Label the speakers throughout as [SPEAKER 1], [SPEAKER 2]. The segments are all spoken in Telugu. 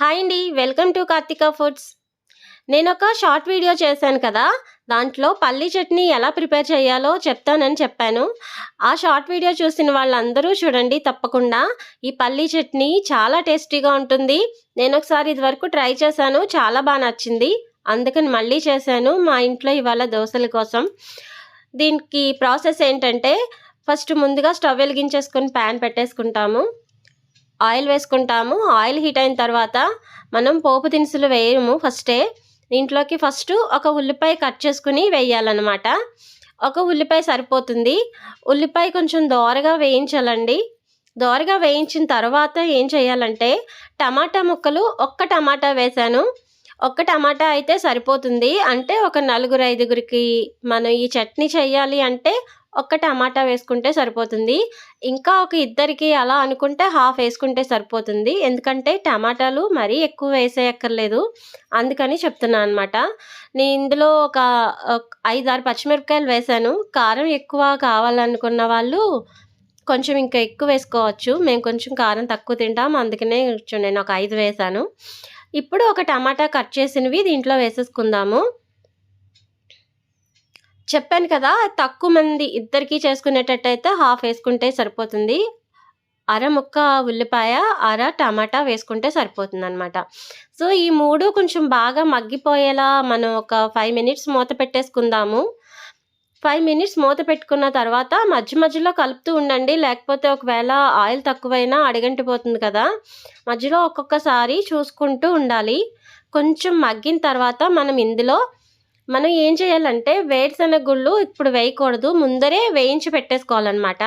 [SPEAKER 1] హాయ్ అండి వెల్కమ్ టు కార్తిక ఫుడ్స్. నేను ఒక షార్ట్ వీడియో చేశాను కదా దాంట్లో పల్లీ చట్నీ ఎలా ప్రిపేర్ చేయాలో చెప్తానని చెప్పాను. ఆ షార్ట్ వీడియో చూసిన వాళ్ళందరూ చూడండి తప్పకుండా. ఈ పల్లీ చట్నీ చాలా టేస్టీగా ఉంటుంది. నేను ఒకసారి ఇదివరకు ట్రై చేశాను చాలా బాగా నచ్చింది. అందుకని మళ్ళీ చేశాను మా ఇంట్లో ఇవాళ దోశల కోసం. దీనికి ప్రాసెస్ ఏంటంటే ఫస్ట్ ముందుగా స్టవ్ వెలిగించేసుకొని ప్యాన్ పెట్టేసుకుంటాము. ఆయిల్ వేసుకుంటాము. ఆయిల్ హీట్ అయిన తర్వాత మనం పోపు దినుసులు వేయము ఫస్టే. దీంట్లోకి ఫస్ట్ ఒక ఉల్లిపాయ కట్ చేసుకుని వేయాలన్నమాట. ఒక ఉల్లిపాయ సరిపోతుంది. ఉల్లిపాయ కొంచెం దోరగా వేయించాలండి. దోరగా వేయించిన తర్వాత ఏం చేయాలంటే టమాటా ముక్కలు ఒక్క టమాటా వేశాను. ఒక్క టమాటా అయితే సరిపోతుంది. అంటే ఒక నలుగురు ఐదుగురికి మనం ఈ చట్నీ చేయాలి అంటే ఒక్క టమాటా వేసుకుంటే సరిపోతుంది. ఇంకా ఒక ఇద్దరికి అలా అనుకుంటే హాఫ్ వేసుకుంటే సరిపోతుంది. ఎందుకంటే టమాటాలు మరీ ఎక్కువ వేసేయక్కర్లేదు. అందుకని చెప్తున్నాను అనమాట నేను ఇందులో ఒక ఐదు ఆరు పచ్చిమిరపకాయలు వేసాను కారం ఎక్కువ కావాలనుకున్న వాళ్ళు కొంచెం ఇంకా ఎక్కువ వేసుకోవచ్చు. మేము కొంచెం కారం తక్కువ తింటాం అందుకనే నేను ఒక ఐదు వేశాను. ఇప్పుడు ఒక టమాటా కట్ చేసినవి దీంట్లో వేసేసుకుందాము. చెప్పాను కదా తక్కువ మంది ఇద్దరికి చేసుకునేటట్టయితే హాఫ్ వేసుకుంటే సరిపోతుంది. అర ముక్క ఉల్లిపాయ అర టమాటా వేసుకుంటే సరిపోతుంది అనమాట సో ఈ మూడు కొంచెం బాగా మగ్గిపోయేలా మనం ఒక ఫైవ్ మినిట్స్ మూత పెట్టేసుకుందాము. ఫైవ్ మినిట్స్ మూత పెట్టుకున్న తర్వాత మధ్య మధ్యలో కలుపుతూ ఉండండి. లేకపోతే ఒకవేళ ఆయిల్ తక్కువైనా అడిగంటిపోతుంది కదా. మధ్యలో ఒక్కొక్కసారి చూసుకుంటూ ఉండాలి. కొంచెం మగ్గిన తర్వాత మనం ఇందులో మనం ఏం చేయాలంటే వేరుశనగ గుళ్ళు ఇప్పుడు వేయకూడదు. ముందరే వేయించి పెట్టేసుకోవాలన్నమాట.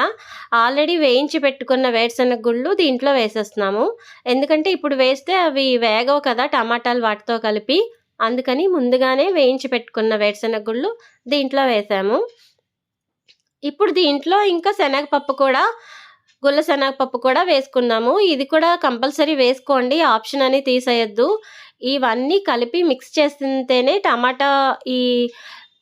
[SPEAKER 1] ఆల్రెడీ వేయించి పెట్టుకున్న వేరుశనగ గుళ్ళు దీంట్లో వేసేస్తున్నాము. ఎందుకంటే ఇప్పుడు వేస్తే అవి వేగవు కదా టమాటాలు వాటితో కలిపి. అందుకని ముందుగానే వేయించి పెట్టుకున్న వేరుశనగ గుళ్ళు దీంట్లో వేసాము. ఇప్పుడు దీంట్లో ఇంకా శనగపప్పు కూడా గుల్ల శనగపప్పు కూడా వేసుకున్నాము ఇది కూడా కంపల్సరీ వేసుకోండి. ఆప్షన్ అని తీసేయద్దు. ఇవన్నీ కలిపి మిక్స్ చేస్తుంటేనే టమాటా ఈ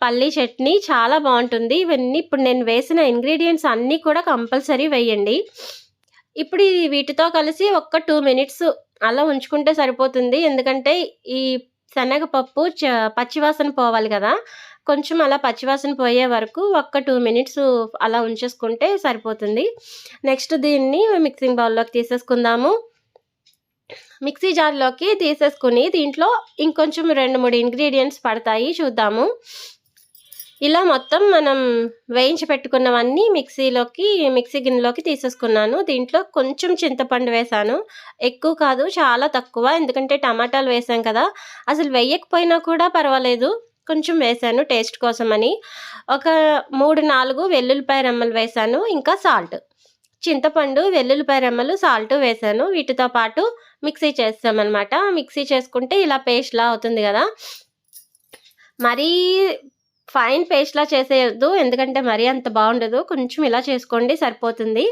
[SPEAKER 1] పల్లీ చట్నీ చాలా బాగుంటుంది. ఇవన్నీ ఇప్పుడు నేను వేసిన ఇంగ్రీడియంట్స్ అన్నీ కూడా కంపల్సరీ వేయండి. ఇప్పుడు వీటితో కలిసి ఒక్క టూ మినిట్స్ అలా ఉంచుకుంటే సరిపోతుంది. ఎందుకంటే ఈ శనగపప్పు చ పచ్చివాసన పోవాలి కదా. కొంచెం అలా పచ్చివాసన పోయే వరకు ఒక్క టూ మినిట్స్ అలా ఉంచేసుకుంటే సరిపోతుంది. నెక్స్ట్ దీన్ని మిక్సింగ్ బౌల్లోకి తీసేసుకుందాము. మిక్సీ జార్లోకి తీసేసుకుని దీంట్లో ఇంకొంచెం రెండు మూడు ఇంగ్రీడియంట్స్ పడతాయి చూద్దాము. ఇలా మొత్తం మనం వేయించి పెట్టుకున్నవన్నీ మిక్సీలోకి మిక్సీ గిన్నెలోకి తీసేసుకున్నాను. దీంట్లో కొంచెం చింతపండు వేసాను. ఎక్కువ కాదు చాలా తక్కువ. ఎందుకంటే టమాటాలు వేసాం కదా. అసలు వేయకపోయినా కూడా పర్వాలేదు. కొంచెం వేసాను టేస్ట్ కోసమని. ఒక మూడు నాలుగు వెల్లుల్లిపాయ రెమ్మలు వేసాను ఇంకా సాల్ట్. చింతపండు వెల్లుల్లిపాయ రెమ్మలు సాల్ట్ వేసాను. వీటితో పాటు మిక్సీ చేస్తామన్నమాట. మిక్సీ చేసుకుంటే ఇలా పేస్ట్లా అవుతుంది కదా. మరీ ఫైన్ పేస్ట్లా చేసేయద్దు ఎందుకంటే మరీ అంత బాగుండదు. కొంచెం ఇలా చేసుకోండి సరిపోతుంది.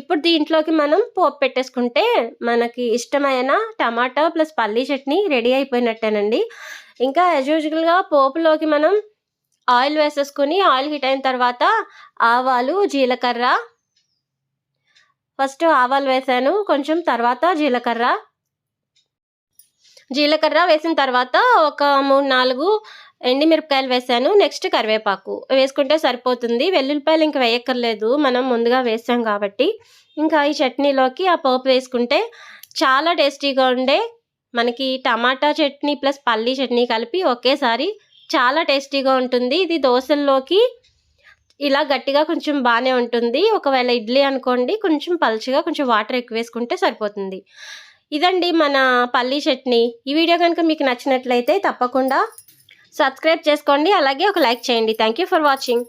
[SPEAKER 1] ఇప్పుడు దీంట్లోకి మనం పోపు పెట్టేసుకుంటే మనకి ఇష్టమైన టమాటా ప్లస్ పల్లీ చట్నీ రెడీ అయిపోయినట్టేనండి. ఇంకా యాజ్ యూజువల్గా పోపులోకి మనం ఆయిల్ వేసేసుకుని ఆయిల్ హీట్ అయిన తర్వాత ఆవాలు జీలకర్ర. ఫస్ట్ ఆవాలు వేసాను కొంచెం తర్వాత జీలకర్ర. జీలకర్ర వేసిన తర్వాత ఒక మూడు నాలుగు ఎండిమిరపకాయలు వేసాను. నెక్స్ట్ కరివేపాకు. వేసుకుంటే సరిపోతుంది. వెల్లుల్లిపాయలు ఇంకా వేయక్కర్లేదు. మనం ముందుగా వేసాం కాబట్టి. ఇంకా ఈ చట్నీలోకి ఆ పోపు వేసుకుంటే చాలా టేస్టీగా ఉండే మనకి టమాటా చట్నీ ప్లస్ పల్లీ చట్నీ కలిపి ఒకేసారి చాలా టేస్టీగా ఉంటుంది. ఇది దోశల్లోకి ఇలా గట్టిగా కొంచెం బాగానే ఉంటుంది. ఒకవేళ ఇడ్లీ అనుకోండి కొంచెం పలుచగా కొంచెం వాటర్ ఎక్కువ వేసుకుంటే సరిపోతుంది. ఇదండి మన పల్లీ చట్నీ. ఈ వీడియో కనుక మీకు నచ్చినట్లయితే తప్పకుండా సబ్స్క్రైబ్ చేసుకోండి. అలాగే ఒక లైక్ చేయండి. Thank you for watching